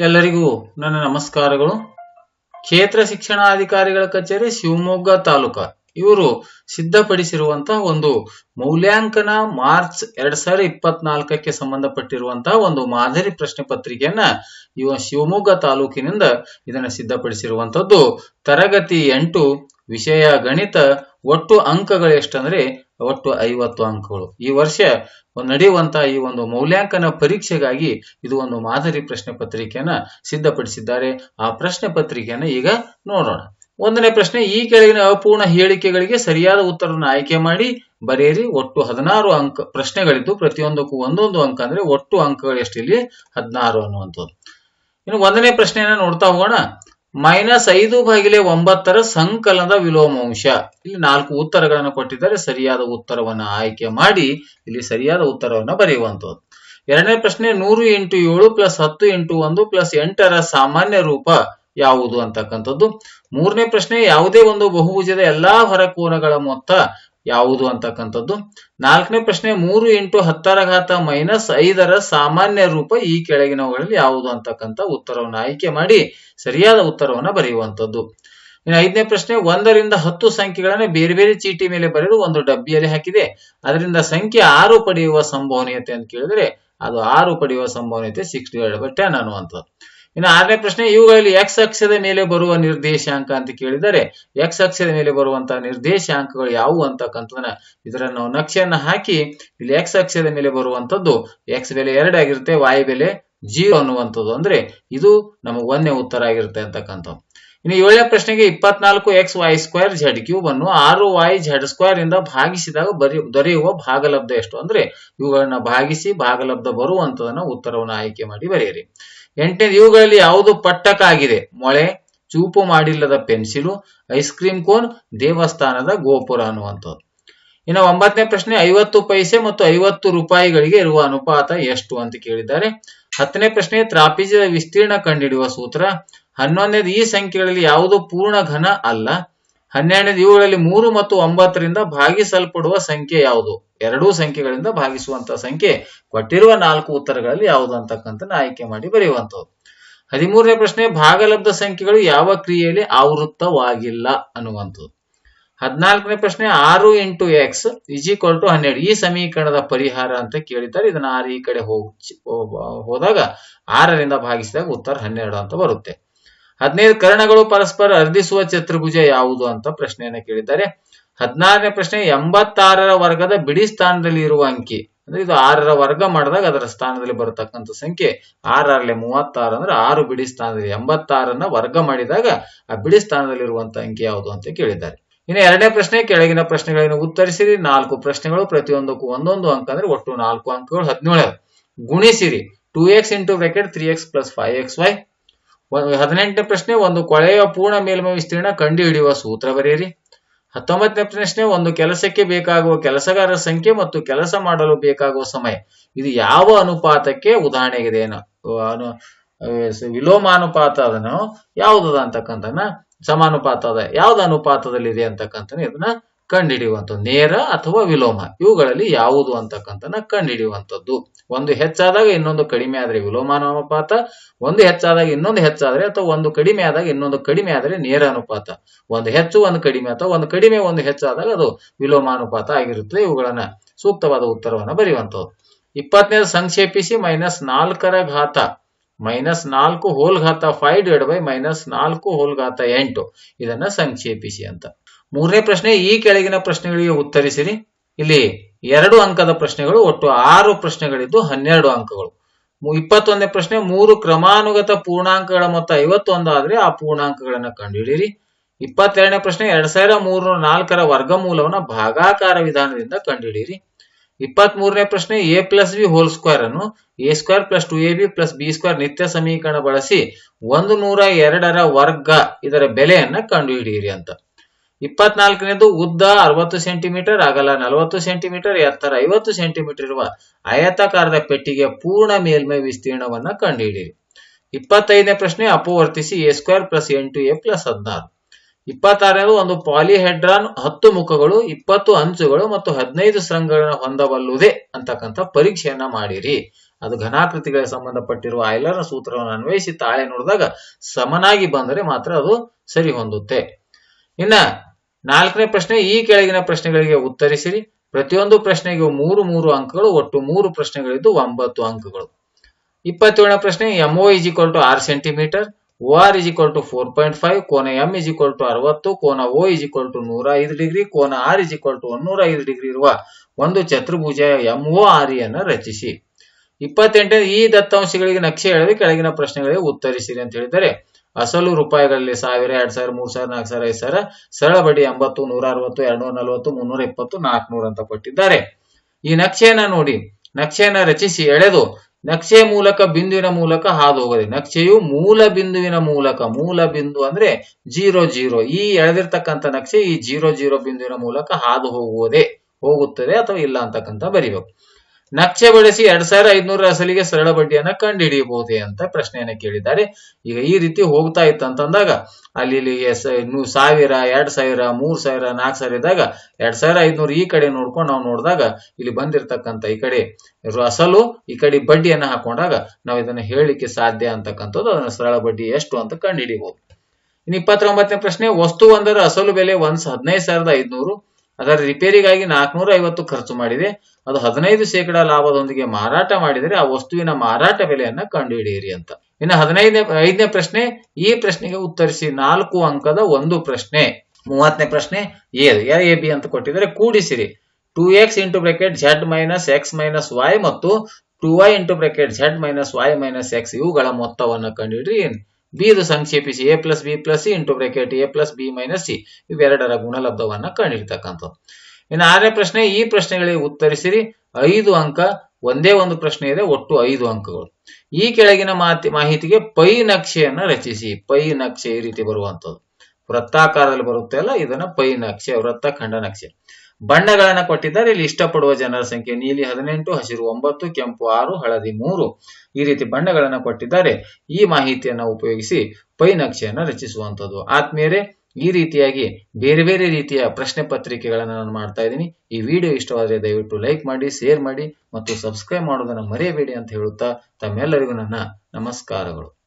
ಎಲ್ಲರಿಗೂ ನನ್ನ ನಮಸ್ಕಾರಗಳು. ಕ್ಷೇತ್ರ ಶಿಕ್ಷಣಾಧಿಕಾರಿಗಳ ಕಚೇರಿ, ಶಿವಮೊಗ್ಗ ತಾಲೂಕ. ಇವರು ಸಿದ್ಧಪಡಿಸಿರುವಂತಹ ಒಂದು ಮೌಲ್ಯಾಂಕನ ಮಾರ್ಚ್ ಎರಡ್ ಸಾವಿರದ ಇಪ್ಪತ್ನಾಲ್ಕಕ್ಕೆ ಸಂಬಂಧಪಟ್ಟಿರುವಂತಹ ಒಂದು ಮಾದರಿ ಪ್ರಶ್ನೆ ಪತ್ರಿಕೆಯನ್ನ ಇವ ಶಿವಮೊಗ್ಗ ತಾಲೂಕಿನಿಂದ ಇದನ್ನ ಸಿದ್ಧಪಡಿಸಿರುವಂತದ್ದು. ತರಗತಿ ಎಂಟು ವಿಷಯ ಗಣಿತ, ಒಟ್ಟು ಅಂಕಗಳು ಎಷ್ಟಂದ್ರೆ ಒಟ್ಟು ಐವತ್ತು ಅಂಕಗಳು. ಈ ವರ್ಷ ನಡೆಯುವಂತಹ ಈ ಒಂದು ಮೌಲ್ಯಾಂಕನ ಪರೀಕ್ಷೆಗಾಗಿ ಇದು ಒಂದು ಮಾದರಿ ಪ್ರಶ್ನೆ ಪತ್ರಿಕೆಯನ್ನ ಸಿದ್ಧಪಡಿಸಿದ್ದಾರೆ. ಆ ಪ್ರಶ್ನೆ ಪತ್ರಿಕೆಯನ್ನ ಈಗ ನೋಡೋಣ. ಒಂದನೇ ಪ್ರಶ್ನೆ, ಈ ಕೆಳಗಿನ ಅಪೂರ್ಣ ಹೇಳಿಕೆಗಳಿಗೆ ಸರಿಯಾದ ಉತ್ತರವನ್ನು ಆಯ್ಕೆ ಮಾಡಿ, ಬರೆಯಿರಿ. ಒಟ್ಟು ಹದಿನಾರು ಅಂಕ ಪ್ರಶ್ನೆಗಳಿದ್ದು, ಪ್ರತಿಯೊಂದಕ್ಕೂ ಒಂದೊಂದು ಅಂಕ ಅಂದ್ರೆ ಒಟ್ಟು ಅಂಕಗಳು ಎಷ್ಟಿಲ್ಲಿ? ಹದಿನಾರು ಅನ್ನುವಂಥದ್ದು. ಇನ್ನು ಒಂದನೇ ಪ್ರಶ್ನೆಯನ್ನ ನೋಡ್ತಾ ಹೋಗೋಣ. ಮೈನಸ್ ಐದು ಬಾಗಿಲೆ ಒಂಬತ್ತರ ಸಂಕಲನದ ವಿಲೋಮಾಂಶ. ಇಲ್ಲಿ ನಾಲ್ಕು ಉತ್ತರಗಳನ್ನು ಕೊಟ್ಟಿದ್ದಾರೆ. ಸರಿಯಾದ ಉತ್ತರವನ್ನು ಆಯ್ಕೆ ಮಾಡಿ ಇಲ್ಲಿ ಸರಿಯಾದ ಉತ್ತರವನ್ನು ಬರೆಯುವಂತದ್ದು ಎರಡನೇ ಪ್ರಶ್ನೆ, ನೂರು ಇಂಟು ಏಳು ಪ್ಲಸ್ ಹತ್ತು ಇಂಟು ಒಂದು ಪ್ಲಸ್ ಎಂಟರ ಸಾಮಾನ್ಯ ರೂಪ ಯಾವುದು ಅಂತಕ್ಕಂಥದ್ದು. ಮೂರನೇ ಪ್ರಶ್ನೆ, ಯಾವುದೇ ಒಂದು ಬಹುಭುಜದ ಎಲ್ಲಾ ಹೊರಕೋನಗಳ ಮೊತ್ತ ಯಾವುದು ಅಂತಕ್ಕಂಥದ್ದು? ನಾಲ್ಕನೇ ಪ್ರಶ್ನೆ, ಮೂರು ಇಂಟು ಹತ್ತರ ಘಾತ ಮೈನಸ್ ಐದರ ಸಾಮಾನ್ಯ ರೂಪ ಈ ಕೆಳಗಿನವುಗಳಲ್ಲಿ ಯಾವುದು ಅಂತಕ್ಕಂಥ ಉತ್ತರವನ್ನು ಆಯ್ಕೆ ಮಾಡಿ ಸರಿಯಾದ ಉತ್ತರವನ್ನು ಬರೆಯುವಂಥದ್ದು. ಇನ್ನು ಐದನೇ ಪ್ರಶ್ನೆ, ಒಂದರಿಂದ ಹತ್ತು ಸಂಖ್ಯೆಗಳನ್ನ ಬೇರೆ ಬೇರೆ ಚೀಟಿ ಮೇಲೆ ಬರೆದು ಒಂದು ಡಬ್ಬಿಯಲ್ಲಿ ಹಾಕಿದೆ. ಅದರಿಂದ ಸಂಖ್ಯೆ ಆರು ಪಡೆಯುವ ಸಂಭವನೀಯತೆ ಅಂತ ಕೇಳಿದ್ರೆ ಅದು ಆರು ಪಡೆಯುವ ಸಂಭವನೀಯತೆ ಸಿಕ್ಸ್ ಡಿವೈಡ್ ಬೈ ಟೆನ್ ಅನ್ನುವಂಥದ್ದು. ಇನ್ನು ಆರನೇ ಪ್ರಶ್ನೆ, ಇವುಗಳಲ್ಲಿ ಎಕ್ಸ್ ಅಕ್ಷದ ಮೇಲೆ ಬರುವ ನಿರ್ದೇಶಾಂಕ ಅಂತ ಕೇಳಿದರೆ ಎಕ್ಸ್ ಅಕ್ಷದ ಮೇಲೆ ಬರುವಂತಹ ನಿರ್ದೇಶಾಂಕಗಳು ಯಾವುವು ಅಂತಕ್ಕಂಥದನ್ನ ಇದರ ನಾವು ನಕ್ಷೆಯನ್ನ ಹಾಕಿ, ಇಲ್ಲಿ ಎಕ್ಸ್ ಅಕ್ಷದ ಮೇಲೆ ಬರುವಂತದ್ದು ಎಕ್ಸ್ ಬೆಲೆ ಎರಡಾಗಿರುತ್ತೆ ವಾಯ್ ಬೆಲೆ ಜೀರೋ ಅನ್ನುವಂಥದ್ದು. ಅಂದ್ರೆ ಇದು ನಮಗೆ ಒಂದನೇ ಉತ್ತರ ಆಗಿರುತ್ತೆ ಅಂತಕ್ಕಂಥದ್ದು ಇನ್ನು ಏಳನೇ ಪ್ರಶ್ನೆಗೆ ಇಪ್ಪತ್ನಾಲ್ಕು X Y square Z cube ಅನ್ನು ಆರು ವೈ ಝಡ್ ಸ್ಕ್ವೇರ್ ಇಂದ ಭಾಗಿಸಿದಾಗ ಬರಿ, ದೊರೆಯುವ ಭಾಗಲಬ್ಧ ಎಷ್ಟು? ಅಂದ್ರೆ ಇವುಗಳನ್ನ ಭಾಗಿಸಿ ಭಾಗಲಬ್ಧ ಬರುವಂತದನ್ನ ಉತ್ತರವನ್ನು ಆಯ್ಕೆ ಮಾಡಿ ಬರೆಯಿರಿ. ಎಂಟನೇದು ಇವುಗಳಲ್ಲಿ ಯಾವುದು ಪಟ್ಟಕ ಆಗಿದೆ ಮೊಳೆ, ಚೂಪು ಮಾಡಿಲ್ಲದ ಪೆನ್ಸಿಲು, ಐಸ್ ಕ್ರೀಮ್ ಕೋನ್, ದೇವಸ್ಥಾನದ ಗೋಪುರ ಅನ್ನುವಂಥದ್ದು. ಇನ್ನು ಒಂಬತ್ತನೇ ಪ್ರಶ್ನೆ, ಐವತ್ತು ಪೈಸೆ ಮತ್ತು ಐವತ್ತು ರೂಪಾಯಿಗಳಿಗೆ ಇರುವ ಅನುಪಾತ ಎಷ್ಟು ಅಂತ ಕೇಳಿದ್ದಾರೆ. ಹತ್ತನೇ ಪ್ರಶ್ನೆ ತ್ರಾಪಿಜದ ವಿಸ್ತೀರ್ಣ ಕಂಡುಹಿಡಿಯುವ ಸೂತ್ರ. ಹನ್ನೊಂದನೇದು ಈ ಸಂಖ್ಯೆಗಳಲ್ಲಿ ಯಾವುದು ಪೂರ್ಣ ಘನ ಅಲ್ಲ? ಹನ್ನೆರಡನೇದು, ಇವುಗಳಲ್ಲಿ ಮೂರು ಮತ್ತು ಒಂಬತ್ತರಿಂದ ಭಾಗಿಸಲ್ಪಡುವ ಸಂಖ್ಯೆ ಯಾವುದು? ಎರಡೂ ಸಂಖ್ಯೆಗಳಿಂದ ಭಾಗಿಸುವಂತಹ ಸಂಖ್ಯೆ. ಕೊಟ್ಟಿರುವ ನಾಲ್ಕು ಉತ್ತರಗಳಲ್ಲಿ ಯಾವುದು ಅಂತಕ್ಕಂಥ ಆಯ್ಕೆ ಮಾಡಿ ಬರೆಯುವಂಥದ್ದು. ಹದಿಮೂರನೇ ಪ್ರಶ್ನೆ, ಭಾಗಲಬ್ಧ ಸಂಖ್ಯೆಗಳು ಯಾವ ಕ್ರಿಯೆಯಲ್ಲಿ ಆವೃತ್ತವಾಗಿಲ್ಲ ಅನ್ನುವಂಥದ್ದು. ಹದಿನಾಲ್ಕನೇ ಪ್ರಶ್ನೆ, ಆರು ಇಂಟು ಎಕ್ಸ್ ಈಕ್ವಲ್ ಟು ಹನ್ನೆರಡು. ಈ ಸಮೀಕರಣದ ಪರಿಹಾರ ಅಂತ ಕೇಳಿದ್ದಾರೆ. ಇದನ್ನ ಆರು ಈ ಕಡೆ ಹೋಗಿ, ಹೋದಾಗ ಆರರಿಂದ ಭಾಗಿಸಿದಾಗ ಉತ್ತರ ಹನ್ನೆರಡು ಅಂತ ಬರುತ್ತೆ. ಹದಿನೈದು ಕರ್ಣಗಳು ಪರಸ್ಪರ ಅರ್ಧಿಸುವ ಚತುರ್ಭುಜ ಯಾವುದು ಅಂತ ಪ್ರಶ್ನೆಯನ್ನ ಕೇಳಿದ್ದಾರೆ. ಹದಿನಾರನೇ ಪ್ರಶ್ನೆ, ಎಂಬತ್ತಾರರ ವರ್ಗದ ಬಿಡಿ ಸ್ಥಾನದಲ್ಲಿ ಇರುವ ಅಂಕಿ. ಅಂದ್ರೆ ಇದು ಆರರ ವರ್ಗ ಮಾಡಿದಾಗ ಅದರ ಸ್ಥಾನದಲ್ಲಿ ಬರತಕ್ಕಂಥ ಸಂಖ್ಯೆ. ಆರರಲ್ಲಿ ಮೂವತ್ತಾರು ಅಂದ್ರೆ ಆರು ಬಿಡಿ ಸ್ಥಾನದಲ್ಲಿ, ಎಂಬತ್ತಾರನ್ನ ವರ್ಗ ಮಾಡಿದಾಗ ಆ ಬಿಡಿ ಸ್ಥಾನದಲ್ಲಿರುವಂತ ಅಂಕಿ ಯಾವುದು ಅಂತ ಕೇಳಿದ್ದಾರೆ. ಇನ್ನು ಎರಡನೇ ಪ್ರಶ್ನೆ, ಕೆಳಗಿನ ಪ್ರಶ್ನೆಗಳನ್ನು ಉತ್ತರಿಸಿರಿ. ನಾಲ್ಕು ಪ್ರಶ್ನೆಗಳು, ಪ್ರತಿಯೊಂದಕ್ಕೂ ಒಂದೊಂದು ಅಂಕ ಅಂದ್ರೆ ಒಟ್ಟು ನಾಲ್ಕು ಅಂಕಗಳು ಹದಿನೇಳು ಗುಣಿಸಿರಿ. Two X into bracket three X plus five X Y ಹದಿನೆಂಟನೇ ಪ್ರಶ್ನೆ, ಒಂದು ಕೊಳೆಯ ಪೂರ್ಣ ಮೇಲ್ಮೈ ವಿಸ್ತೀರ್ಣ ಕಂಡು ಹಿಡಿಯುವ ಸೂತ್ರ ಬರೆಯಿರಿ. ಹತ್ತೊಂಬತ್ತನೇ ಪ್ರಶ್ನೆ, ಒಂದು ಕೆಲಸಕ್ಕೆ ಬೇಕಾಗುವ ಕೆಲಸಗಾರರ ಸಂಖ್ಯೆ ಮತ್ತು ಕೆಲಸ ಮಾಡಲು ಬೇಕಾಗುವ ಸಮಯ. ಇದು ಯಾವ ಅನುಪಾತಕ್ಕೆ ಉದಾಹರಣೆಗಿದೆ ವಿಲೋಮಾನುಪಾತ ಅದನ್ನು ಯಾವುದದ ಅಂತಕ್ಕಂಥ ಸಮಾನುಪಾತ ಅದ ಯಾವ್ದು ಅನುಪಾತದಲ್ಲಿದೆ ಅಂತಕ್ಕಂಥ ಇದನ್ನ ಕಂಡುಹಿಡಿಯುವಂಥದ್ದು, ನೇರ ಅಥವಾ ವಿಲೋಮ, ಇವುಗಳಲ್ಲಿ ಯಾವುದು ಅಂತಕ್ಕಂಥನ ಕಂಡುಹಿಡಿಯುವಂಥದ್ದು. ಒಂದು ಹೆಚ್ಚಾದಾಗ ಇನ್ನೊಂದು ಕಡಿಮೆ ಆದರೆ ವಿಲೋಮ ಅನುಪಾತ, ಒಂದು ಹೆಚ್ಚಾದಾಗ ಇನ್ನೊಂದು ಹೆಚ್ಚಾದರೆ ಅಥವಾ ಒಂದು ಕಡಿಮೆ ಆದಾಗ ಇನ್ನೊಂದು ಕಡಿಮೆ ಆದರೆ ನೇರ ಅನುಪಾತ. ಒಂದು ಹೆಚ್ಚು, ಒಂದು ಕಡಿಮೆ ಅಥವಾ ಒಂದು ಕಡಿಮೆ, ಒಂದು ಹೆಚ್ಚಾದಾಗ ಅದು ವಿಲೋಮಾನುಪಾತ ಆಗಿರುತ್ತದೆ ಇವುಗಳನ್ನ ಸೂಕ್ತವಾದ ಉತ್ತರವನ್ನು ಬರೆಯುವಂಥದ್ದು. ಇಪ್ಪತ್ತನೇದು ಸಂಕ್ಷೇಪಿಸಿ, ಮೈನಸ್ ನಾಲ್ಕರ ಘಾತ, ಮೈನಸ್ ನಾಲ್ಕು ಹೋಲ್ ಘಾತ ಫೈವ್ ಡಿವೈಡ್ ಬೈ ಮೈನಸ್ ನಾಲ್ಕು ಹೋಲ್ ಘಾತ ಎಂಟು. ಇದನ್ನ ಸಂಕ್ಷೇಪಿಸಿ ಅಂತ. ಮೂರನೇ ಪ್ರಶ್ನೆ, ಈ ಕೆಳಗಿನ ಪ್ರಶ್ನೆಗಳಿಗೆ ಉತ್ತರಿಸಿರಿ. ಇಲ್ಲಿ ಎರಡು ಅಂಕದ ಪ್ರಶ್ನೆಗಳು, ಒಟ್ಟು ಆರು ಪ್ರಶ್ನೆಗಳಿದ್ದು ಹನ್ನೆರಡು ಅಂಕಗಳು. ಇಪ್ಪತ್ತೊಂದನೇ ಪ್ರಶ್ನೆ, ಮೂರು ಕ್ರಮಾನುಗತ ಪೂರ್ಣಾಂಕಗಳ ಮೊತ್ತ ಐವತ್ತೊಂದಾದ್ರೆ ಆ ಪೂರ್ಣಾಂಕಗಳನ್ನ ಕಂಡುಹಿಡಿಯಿರಿ. ಇಪ್ಪತ್ತೆರಡನೇ ಪ್ರಶ್ನೆ, ಎರಡ್ ಸಾವಿರದ ಮೂರು ನಾಲ್ಕರ ವರ್ಗಮೂಲವನ್ನ ಭಾಗಾಕಾರ ವಿಧಾನದಿಂದ ಕಂಡುಹಿಡಿಯಿರಿ. ಇಪ್ಪತ್ತ್ ಮೂರನೇ ಪ್ರಶ್ನೆ, A plus B whole square ಅನ್ನು, A square plus two A B plus B square ನಿತ್ಯ ಸಮೀಕರಣ ಬಳಸಿ ಒಂದು ನೂರ ಎರಡರ ವರ್ಗ ಇದರ ಬೆಲೆಯನ್ನ ಕಂಡುಹಿಡಿಯಿರಿ ಅಂತ. ಇಪ್ಪತ್ನಾಲ್ಕನೇದು ಉದ್ದ ಅರವತ್ತು ಸೆಂಟಿಮೀಟರ್ ಅಗಲ ನಲವತ್ತು ಸೆಂಟಿಮೀಟರ್, ಎತ್ತರ ಐವತ್ತು ಸೆಂಟಿಮೀಟರ್ ಇರುವ ಆಯತಾಕಾರದ ಪೆಟ್ಟಿಗೆ ಪೂರ್ಣ ಮೇಲ್ಮೈ ವಿಸ್ತೀರ್ಣವನ್ನ ಕಂಡುಹಿಡಿಯಿರಿ ಇಪ್ಪತ್ತೈದನೇ ಪ್ರಶ್ನೆ ಅಪವರ್ತಿಸಿ ಎ ಸ್ಕ್ವೇರ್ ಪ್ಲಸ್ ಎಂಟು ಎ ಪ್ಲಸ್ ಹದಿನಾರು. ಇಪ್ಪತ್ತಾರನೇದು ಒಂದು ಪಾಲಿಹೆಡ್ರಾನ್ ಹತ್ತು ಮುಖಗಳು, ಇಪ್ಪತ್ತು ಅಂಚುಗಳು ಮತ್ತು ಹದಿನೈದು ಸ್ರಂಗಗಳನ್ನು ಹೊಂದಬಲ್ಲುದೇ ಅಂತಕ್ಕಂಥ ಪರೀಕ್ಷೆಯನ್ನ ಮಾಡಿರಿ. ಅದು ಘನಾಕೃತಿಗಳಿಗೆ ಸಂಬಂಧಪಟ್ಟಿರುವ ಆಯ್ಲರ್ ಸೂತ್ರವನ್ನು ಅನ್ವಯಿಸಿ ತಾಳೆ ನೋಡಿದಾಗ ಸಮನಾಗಿ ಬಂದರೆ ಮಾತ್ರ ಅದು ಸರಿ ಹೊಂದುತ್ತೆ. ಇನ್ನ ನಾಲ್ಕನೇ ಪ್ರಶ್ನೆ, ಈ ಕೆಳಗಿನ ಪ್ರಶ್ನೆಗಳಿಗೆ ಉತ್ತರಿಸಿರಿ. ಪ್ರತಿಯೊಂದು ಪ್ರಶ್ನೆಗೆ ಮೂರು ಮೂರು ಅಂಕಗಳು, ಒಟ್ಟು ಮೂರು ಪ್ರಶ್ನೆಗಳಿದ್ದು ಒಂಬತ್ತು ಅಂಕಗಳು. ಇಪ್ಪತ್ತೇಳನೇ ಪ್ರಶ್ನೆ MO is equal to R centimeter O R is equal to four point five ಕೋನ ಎಂ ಇಸ್ ಈಕ್ವಲ್ ಟು ಅರವತ್ತು, ಕೋನ ಓ ಇಸ್ ಈಕ್ವಲ್ ಟು ನೂರ ಐದು ಡಿಗ್ರಿ, ಕೋನ ಆರ್ ಇಸ್ ಈಕ್ವಲ್ ಟು ಒನ್ನೂರ ಐದು ಡಿಗ್ರಿ ಇರುವ ಒಂದು ಚತುರ್ಭುಜ ಎಂಒ ಆರ್ ಅನ್ನು ರಚಿಸಿ. ಇಪ್ಪತ್ತೆಂಟನೇ, ಈ ದತ್ತಾಂಶಗಳಿಗೆ ನಕ್ಷೆ ಎಳೆದು ಕೆಳಗಿನ ಪ್ರಶ್ನೆಗಳಿಗೆ ಉತ್ತರಿಸಿರಿ ಅಂತ ಹೇಳಿದರೆ ಅಸಲು ರೂಪಾಯಿಗಳಲ್ಲಿ ಸಾವಿರ, ಎರಡ್ ಸಾವಿರ, ಮೂರ್ ಸಾವಿರ, ನಾಲ್ಕು ಸಾವಿರ, ಐದು ಸಾವಿರ, ಸರಳ ಬಡ್ಡಿ ಎಂಬತ್ತು, ನೂರ ಅರವತ್ತು ಎರಡ್ನೂರ ನಲವತ್ತು, ಮುನ್ನೂರ ಇಪ್ಪತ್ತು ನಾಲ್ಕುನೂರ ಅಂತ ಕೊಟ್ಟಿದ್ದಾರೆ. ಈ ನಕ್ಷೆಯನ್ನ ನೋಡಿ, ನಕ್ಷೆಯನ್ನ ರಚಿಸಿ ಎಳೆದು ನಕ್ಷೆಯ ಮೂಲಕ ಬಿಂದುವಿನ ಮೂಲಕ ಹಾದು ಹೋಗದೆ. ನಕ್ಷೆಯು ಮೂಲ ಬಿಂದುವಿನ ಮೂಲಕ, ಮೂಲ ಬಿಂದು ಅಂದ್ರೆ ಜೀರೋ ಜೀರೋ. ಈ ಎಳೆದಿರ್ತಕ್ಕಂಥ ನಕ್ಷೆ ಈ ಜೀರೋ ಜೀರೋ ಬಿಂದುವಿನ ಮೂಲಕ ಹಾದು ಹೋಗುವುದೇ, ಹೋಗುತ್ತದೆ ಅಥವಾ ಇಲ್ಲ ಅಂತಕ್ಕಂಥ ಬರಿಬೇಕು. ನಕ್ಷೆ ಬಳಸಿ ಎರಡ್ ಸಾವಿರ ಐದ್ನೂರ ಅಸಲಿಗೆ ಸರಳ ಬಡ್ಡಿಯನ್ನ ಕಂಡುಹಿಡಿಯಬಹುದೇ ಅಂತ ಪ್ರಶ್ನೆಯನ್ನ ಕೇಳಿದ್ದಾರೆ. ಈಗ ಈ ರೀತಿ ಹೋಗ್ತಾ ಇತ್ತು ಅಂತಂದಾಗ, ಅಲ್ಲಿ ಇಲ್ಲಿ ಸಾವಿರ, ಎರಡ್ ಸಾವಿರ, ಮೂರ್ ಸಾವಿರ, ನಾಲ್ಕು ಸಾವಿರ ಇದ್ದಾಗ, ಎರಡ್ ಸಾವಿರ ಐದ್ನೂರು ಈ ಕಡೆ ನೋಡ್ಕೊಂಡು ನಾವು ನೋಡಿದಾಗ, ಇಲ್ಲಿ ಬಂದಿರತಕ್ಕಂತ ಈ ಕಡೆ ಅಸಲು, ಈ ಕಡೆ ಬಡ್ಡಿಯನ್ನ ಹಾಕೊಂಡಾಗ, ನಾವು ಇದನ್ನ ಹೇಳಲಿಕ್ಕೆ ಸಾಧ್ಯ ಅಂತಕ್ಕಂಥದ್ದು, ಅದನ್ನ ಸರಳ ಬಡ್ಡಿ ಎಷ್ಟು ಅಂತ ಕಂಡುಹಿಡಿಯಬಹುದು. ಇನ್ನು ಇಪ್ಪತ್ತೊಂಬತ್ತನೇ ಪ್ರಶ್ನೆ, ವಸ್ತು ಒಂದರ ಅಸಲು ಬೆಲೆ ಒಂದ್ ಹದಿನೈದು ಸಾವಿರದ ಐದ್ನೂರು ಅದರ ರಿಪೇರಿಗಾಗಿ ನಾಲ್ಕುನೂರ ಐವತ್ತು ಖರ್ಚು ಮಾಡಿದೆ. ಅದು ಹದಿನೈದು ಶೇಕಡ ಲಾಭದೊಂದಿಗೆ ಮಾರಾಟ ಮಾಡಿದರೆ ಆ ವಸ್ತುವಿನ ಮಾರಾಟ ಬೆಲೆಯನ್ನ ಕಂಡುಹಿಡಿಯಿರಿ ಅಂತ. ಇನ್ನು ಹದಿನೈದನೇ, ಐದನೇ ಪ್ರಶ್ನೆ, ಈ ಪ್ರಶ್ನೆಗೆ ಉತ್ತರಿಸಿ ನಾಲ್ಕು ಅಂಕದ ಒಂದು ಪ್ರಶ್ನೆ, ಮೂವತ್ತನೇ ಪ್ರಶ್ನೆ, ಎ ಎ ಬಿ ಅಂತ ಕೊಟ್ಟಿದ್ರೆ ಕೂಡಿಸಿರಿ. Two x into bracket z minus x minus y ಮತ್ತು two y into bracket z minus y minus x ಇವುಗಳ ಮೊತ್ತವನ್ನು ಕಂಡುಹಿಡ್ರಿ ಬಿ ಇದು ಸಂಕ್ಷೇಪಿಸಿ a plus b plus c into bracket a plus b minus c ಇವೆರಡರ ಗುಣಲಬ್ಧವನ್ನ ಕಂಡಿರ್ತಕ್ಕಂಥದ್ದು. ಇನ್ನು ಆರನೇ ಪ್ರಶ್ನೆ, ಈ ಪ್ರಶ್ನೆಗಳಿಗೆ ಉತ್ತರಿಸಿರಿ. ಐದು ಅಂಕ, ಒಂದೇ ಒಂದು ಪ್ರಶ್ನೆ ಇದೆ, ಒಟ್ಟು ಐದು ಅಂಕಗಳು. ಈ ಕೆಳಗಿನ ಮಾತಿ, ಮಾಹಿತಿಗೆ ಪೈ ನಕ್ಷೆಯನ್ನ ರಚಿಸಿ. ಪೈ ನಕ್ಷೆ ಈ ರೀತಿ ಬರುವಂತದ್ದು ವೃತ್ತಾಕಾರದಲ್ಲಿ ಬರುತ್ತೆ ಅಲ್ಲ, ಇದನ್ನ ಪೈ ನಕ್ಷೆ ವೃತ್ತ ಖಂಡ ನಕ್ಷೆ. ಬಣ್ಣಗಳನ್ನ ಕೊಟ್ಟಿದ್ದಾರೆ. ಇಲ್ಲಿ ಇಷ್ಟಪಡುವ ಜನರ ಸಂಖ್ಯೆ ನೀಲಿ ಹದಿನೆಂಟು, ಹಸಿರು ಒಂಬತ್ತು, ಕೆಂಪು ಆರು, ಹಳದಿ ಮೂರು ಈ ರೀತಿ ಬಣ್ಣಗಳನ್ನ ಕೊಟ್ಟಿದ್ದಾರೆ. ಈ ಮಾಹಿತಿಯನ್ನ ಉಪಯೋಗಿಸಿ ಪೈ ನಕ್ಷೆಯನ್ನ ರಚಿಸುವಂತದ್ದು. ಆತ್ಮೀಯರೇ, ಈ ರೀತಿಯಾಗಿ ಬೇರೆ ಬೇರೆ ರೀತಿಯ ಪ್ರಶ್ನೆ ಪತ್ರಿಕೆಗಳನ್ನು ನಾನು ಮಾಡ್ತಾ ಇದ್ದೀನಿ. ಈ ವಿಡಿಯೋ ಇಷ್ಟವಾದರೆ ದಯವಿಟ್ಟು ಲೈಕ್ ಮಾಡಿ, ಶೇರ್ ಮಾಡಿ ಮತ್ತು ಸಬ್ಸ್ಕ್ರೈಬ್ ಮಾಡೋದನ್ನು ಮರೆಯಬೇಡಿ ಅಂತ ಹೇಳುತ್ತಾ ತಮ್ಮೆಲ್ಲರಿಗೂ ನನ್ನ ನಮಸ್ಕಾರಗಳು.